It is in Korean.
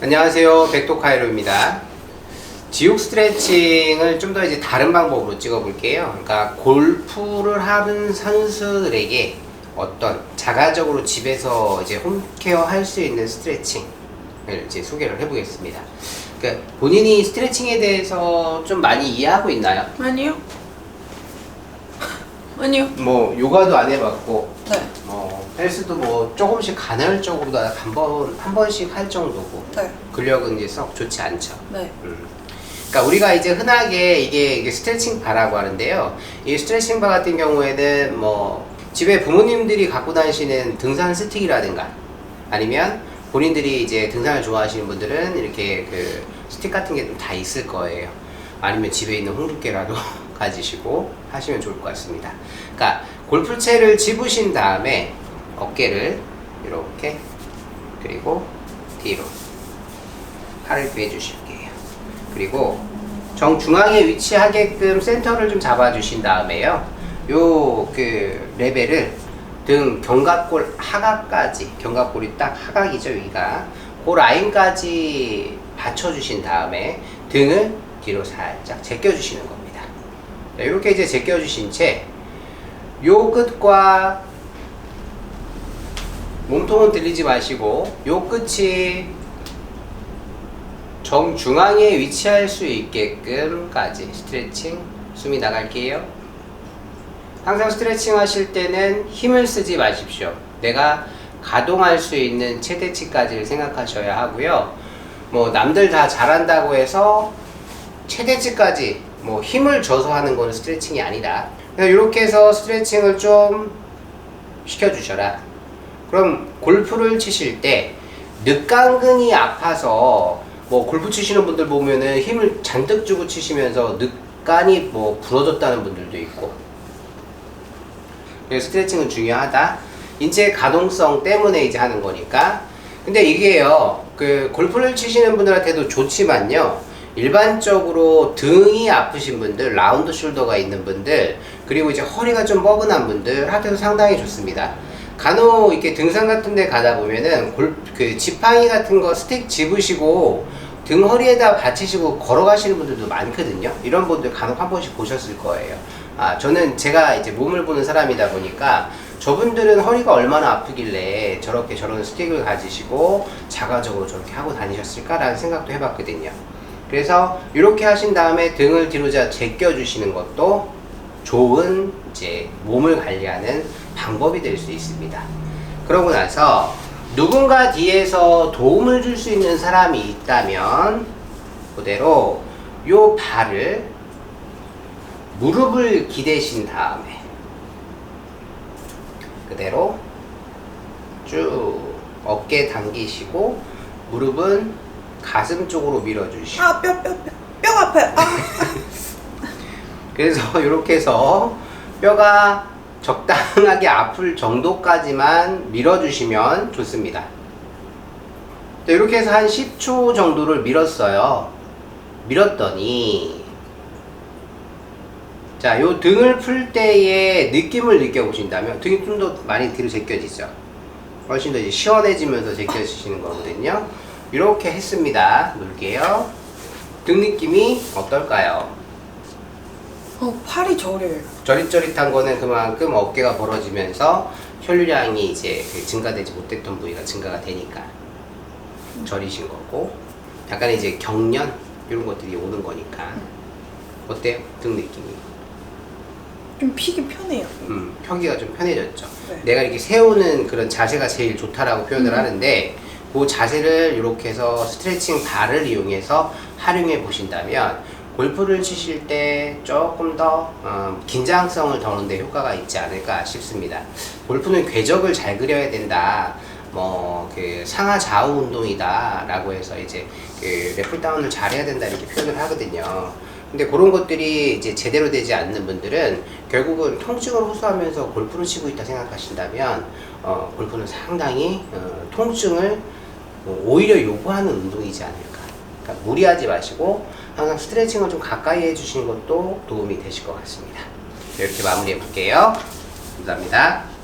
안녕하세요. 백도카이로입니다. 지옥 스트레칭을 좀 더 이제 다른 방법으로 찍어 볼게요. 그러니까 골프를 하는 선수들에게 어떤 자가적으로 집에서 이제 홈케어 할 수 있는 스트레칭을 이제 소개를 해 보겠습니다. 그러니까 본인이 스트레칭에 대해서 좀 많이 이해하고 있나요? 아니요. 아니요. 뭐 요가도 안 해봤고 네. 뭐 헬스도 뭐 조금씩 간헐적으로 한번 한 번씩 할 정도고 네. 근력은 이제 썩 좋지 않죠. 네. 음. 그러니까 우리가 이제 흔하게 이게, 이게 스트레칭 바라고 하는데요. 이 스트레칭 바 같은 경우에는 뭐 집에 부모님들이 갖고 다니시는 등산 스틱이라든가 아니면 본인들이 이제 등산을 좋아하시는 분들은 이렇게 그 스틱 같은 게 좀 다 있을 거예요. 아니면 집에 있는 홍두깨라도 가지시고 하시면 좋을 것 같습니다. 그러니까 골프채를 집으신 다음에 어깨를 이렇게 그리고 뒤로 팔을 빼주실게요. 그리고 정중앙에 위치하게끔 센터를 좀 잡아주신 다음에요. 요 그 레벨을 등 견갑골 하각까지 견갑골이 딱 하각이죠 여기가 그 라인까지 받쳐주신 다음에 등을 뒤로 살짝 제껴주시는. 자, 이렇게 이제 제껴 주신 채 요 끝과 몸통은 들리지 마시고 요 끝이 정중앙에 위치할 수 있게끔까지 스트레칭 숨이 나갈게요. 항상 스트레칭 하실 때는 힘을 쓰지 마십시오. 내가 가동할 수 있는 최대치까지를 생각하셔야 하고요. 뭐 남들 다 잘한다고 해서 최대치까지 뭐 힘을 줘서 하는 거는 스트레칭이 아니다. 그래서 이렇게 해서 스트레칭을 좀 시켜주셔라. 그럼 골프를 치실 때 늑강근이 아파서 뭐 골프 치시는 분들 보면은 힘을 잔뜩 주고 치시면서 늑간이 뭐 부러졌다는 분들도 있고 그래서 스트레칭은 중요하다 인체 가동성 때문에 이제 하는 거니까 근데 이게요 그 골프를 치시는 분들한테도 좋지만요 일반적으로 등이 아프신 분들 라운드 숄더가 있는 분들 그리고 이제 허리가 좀 뻐근한 분들 한테도 상당히 좋습니다 간혹 이렇게 등산 같은 데 가다 보면은 골, 그 지팡이 같은 거 스틱 집으시고 등 허리에다 받치시고 걸어가시는 분들도 많거든요. 이런 분들 간혹 한 번씩 보셨을 거예요. 아, 저는 제가 이제 몸을 보는 사람이다 보니까 저분들은 허리가 얼마나 아프길래 저렇게 저런 스틱을 가지시고 자가적으로 저렇게 하고 다니셨을까라는 생각도 해봤거든요. 그래서 이렇게 하신 다음에 등을 뒤로 자 제껴 주시는 것도 좋은 이제 몸을 관리하는 방법이 될 수 있습니다. 그러고 나서 누군가 뒤에서 도움을 줄 수 있는 사람이 있다면 그대로 요 발을 무릎을 기대신 다음에 그대로 쭉 어깨 당기시고 무릎은 가슴 쪽으로 밀어주시고 아, 뼈, 뼈, 뼈. 뼈 아파요. 아. 그래서 이렇게 해서 뼈가 적당하게 아플 정도까지만 밀어주시면 좋습니다. 자, 이렇게 해서 한 10초 정도를 밀었어요. 밀었더니 자, 요 등을 풀 때의 느낌을 느껴보신다면 등이 좀 더 많이 뒤로 제껴지죠. 훨씬 더 시원해지면서 제껴지시는 거거든요. 이렇게 했습니다. 놓을게요. 등 느낌이 어떨까요? 어, 팔이 저려요. 저릿저릿한 거는 그만큼 어깨가 벌어지면서 혈류량이 이제 그 증가되지 못했던 부위가 증가가 되니까 저리신 거고 약간 이제 경련 이런 것들이 오는 거니까 어때요? 등 느낌이 좀 피기 편해요. 음, 펴기가 좀 편해졌죠 네. 내가 이렇게 세우는 그런 자세가 제일 좋다라고 표현을 음. 하는데 그 자세를 이렇게 해서 스트레칭 발을 이용해서 활용해 보신다면 골프를 치실 때 조금 더 어, 긴장성을 더는데 효과가 있지 않을까 싶습니다. 골프는 궤적을 잘 그려야 된다. 뭐 그 상하 좌우 운동이다라고 해서 이제 그 레플 다운을 잘해야 된다 이렇게 표현을 하거든요. 근데 그런 것들이 이제 제대로 되지 않는 분들은 결국은 통증을 호소하면서 골프를 치고 있다 생각하신다면 어, 골프는 상당히 어, 통증을 어, 오히려 요구하는 운동이지 않을까. 그러니까 무리하지 마시고 항상 스트레칭을 좀 가까이 해주시는 것도 도움이 되실 것 같습니다. 네, 이렇게 마무리해 볼게요. 감사합니다.